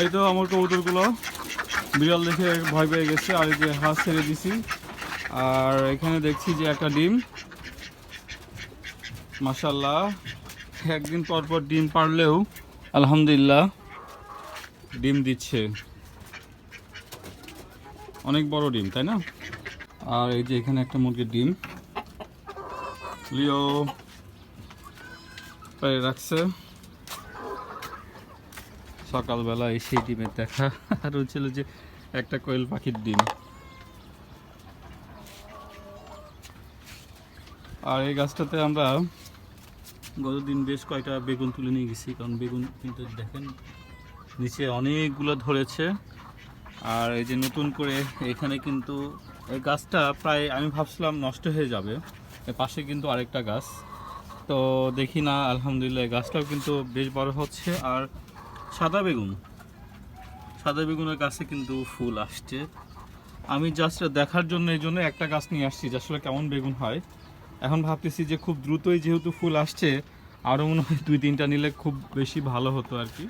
এই তো আমার কবুতরগুলো। বিড়াল দেখে ভয় পেয়ে গেছে, আর এই যে হাঁস ছেড়ে দিছি। আর এখানে দেখছি যে একটা ডিম। মাসাল্লাহ একদিন পর পর ডিম পারলেও আলহামদুলিল্লাহ ডিম দিচ্ছে। অনেক বড় ডিম, তাই না? আর এই যে এখানে একটা মুরগির ডিম। লিও রাখছে। সকালবেলা সেই ডিমের দেখা। আর হচ্ছিল যে একটা কোয়েল পাখির ডিম। আর এই গাছটাতে আমরা গতদিন বেশ কয়টা বেগুন তুলে নিয়ে গেছি, কারণ বেগুন কিন্তু দেখেন নিচে অনেকগুলো ধরেছে। আর এই যে নতুন করে এখানে কিন্তু এই গাছটা প্রায় আমি ভাবছিলাম নষ্ট হয়ে যাবে। পাশে কিন্তু আরেকটা গাছ। তো দেখি না, আলহামদুলিল্লাহ গাছটাও কিন্তু বেশ বড় হচ্ছে। আর সাদা বেগুন। সাদা বেগুনের গাছে কিন্তু ফুল আসছে। আমি জাস্ট দেখার জন্য এই জন্য একটা গাছ নিয়ে আসছি যে আসলে কেমন বেগুন হয়। এখন ভাবতেছি যে খুব দ্রুতই যেহেতু ফুল আসছে আরও মনে হয় দুই তিনটা নিলে খুব বেশি ভালো হতো আর কি।